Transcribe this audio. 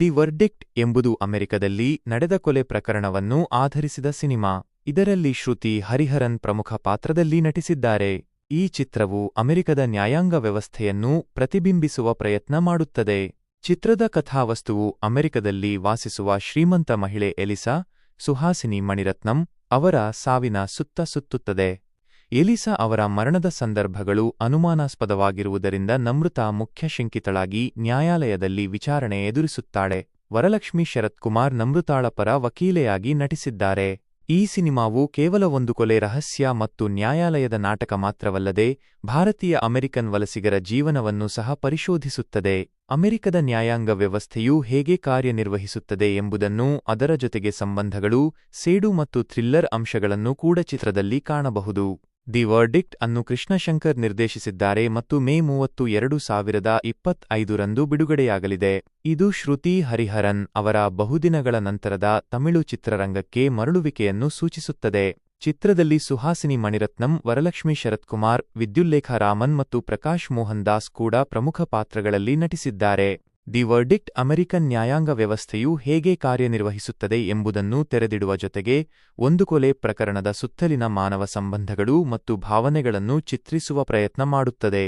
The verdict ಎಂಬುದು ಅಮೆರಿಕದಲ್ಲಿ ನಡೆದ ಕೊಲೆ ಪ್ರಕರಣವನ್ನು ಆಧರಿಸಿದ ಸಿನಿಮಾ. ಇದರಲ್ಲಿ ಶ್ರುತಿ ಹರಿಹರನ್ ಪ್ರಮುಖ ಪಾತ್ರದಲ್ಲಿ ನಟಿಸಿದ್ದಾರೆ. ಈ ಚಿತ್ರವು ಅಮೆರಿಕದ ನ್ಯಾಯಾಂಗ ವ್ಯವಸ್ಥೆಯನ್ನು ಪ್ರತಿಬಿಂಬಿಸುವ ಪ್ರಯತ್ನ ಮಾಡುತ್ತದೆ. ಚಿತ್ರದ ಕಥಾವಸ್ತುವು ಅಮೆರಿಕದಲ್ಲಿ ವಾಸಿಸುವ ಶ್ರೀಮಂತ ಮಹಿಳೆ ಎಲಿಸಾ, ಸುಹಾಸಿನಿ ಮಣಿರತ್ನಂ ಅವರ ಸಾವಿನ ಸುತ್ತ ಸುತ್ತುತ್ತದೆ. ಎಲಿಸಾ ಅವರ ಮರಣದ ಸಂದರ್ಭಗಳು ಅನುಮಾನಾಸ್ಪದವಾಗಿರುವುದರಿಂದ ನಮೃತ ಮುಖ್ಯ ಶಂಕಿತಳಾಗಿ ನ್ಯಾಯಾಲಯದಲ್ಲಿ ವಿಚಾರಣೆ ಎದುರಿಸುತ್ತಾಳೆ. ವರಲಕ್ಷ್ಮಿ ಶರತ್ ಕುಮಾರ್ ನಮೃತಾಳ ಪರ ವಕೀಲೆಯಾಗಿ ನಟಿಸಿದ್ದಾರೆ. ಈ ಸಿನಿಮಾವು ಕೇವಲ ಒಂದು ಕೊಲೆ ರಹಸ್ಯ ಮತ್ತು ನ್ಯಾಯಾಲಯದ ನಾಟಕ ಮಾತ್ರವಲ್ಲದೆ ಭಾರತೀಯ ಅಮೆರಿಕನ್ ವಲಸಿಗರ ಜೀವನವನ್ನು ಸಹ ಪರಿಶೋಧಿಸುತ್ತದೆ. ಅಮೆರಿಕದ ನ್ಯಾಯಾಂಗ ವ್ಯವಸ್ಥೆಯು ಹೇಗೆ ಕಾರ್ಯನಿರ್ವಹಿಸುತ್ತದೆ ಎಂಬುದನ್ನು ಅದರ ಜೊತೆಗೆ ಸಂಬಂಧಗಳು, ಸೇಡು ಮತ್ತು ಥ್ರಿಲ್ಲರ್ ಅಂಶಗಳನ್ನು ಕೂಡ ಚಿತ್ರದಲ್ಲಿ ಕಾಣಬಹುದು. ದಿ ವರ್ಡಿಕ್ಟ್ ಅನ್ನು ಕೃಷ್ಣಶಂಕರ್ ನಿರ್ದೇಶಿಸಿದ್ದಾರೆ ಮತ್ತು ಮೇ ಮೂವತ್ತು ಎರಡು ಸಾವಿರದ ಇಪ್ಪತ್ತೈದರಂದು ಬಿಡುಗಡೆಯಾಗಲಿದೆ. ಇದು ಶ್ರುತಿ ಹರಿಹರನ್ ಅವರ ಬಹುದಿನಗಳ ನಂತರದ ತಮಿಳು ಚಿತ್ರರಂಗಕ್ಕೆ ಮರಳುವಿಕೆಯನ್ನು ಸೂಚಿಸುತ್ತದೆ. ಚಿತ್ರದಲ್ಲಿ ಸುಹಾಸಿನಿ ಮಣಿರತ್ನಂ, ವರಲಕ್ಷ್ಮಿ ಶರತ್ಕುಮಾರ್, ವಿದ್ಯುಲ್ಲೇಖ ರಾಮನ್ ಮತ್ತು ಪ್ರಕಾಶ್ ಮೋಹನ್ ದಾಸ್ ಕೂಡ ಪ್ರಮುಖ ಪಾತ್ರಗಳಲ್ಲಿ ನಟಿಸಿದ್ದಾರೆ. ದಿ ವರ್ಡಿಕ್ಟ್ ಅಮೆರಿಕನ್ ನ್ಯಾಯಾಂಗ ವ್ಯವಸ್ಥೆಯು ಹೇಗೆ ಕಾರ್ಯನಿರ್ವಹಿಸುತ್ತದೆ ಎಂಬುದನ್ನು ತೆರೆದಿಡುವ ಜೊತೆಗೆ, ಒಂದು ಕೊಲೆ ಪ್ರಕರಣದ ಸುತ್ತಲಿನ ಮಾನವ ಸಂಬಂಧಗಳು ಮತ್ತು ಭಾವನೆಗಳನ್ನು ಚಿತ್ರಿಸುವ ಪ್ರಯತ್ನ ಮಾಡುತ್ತದೆ.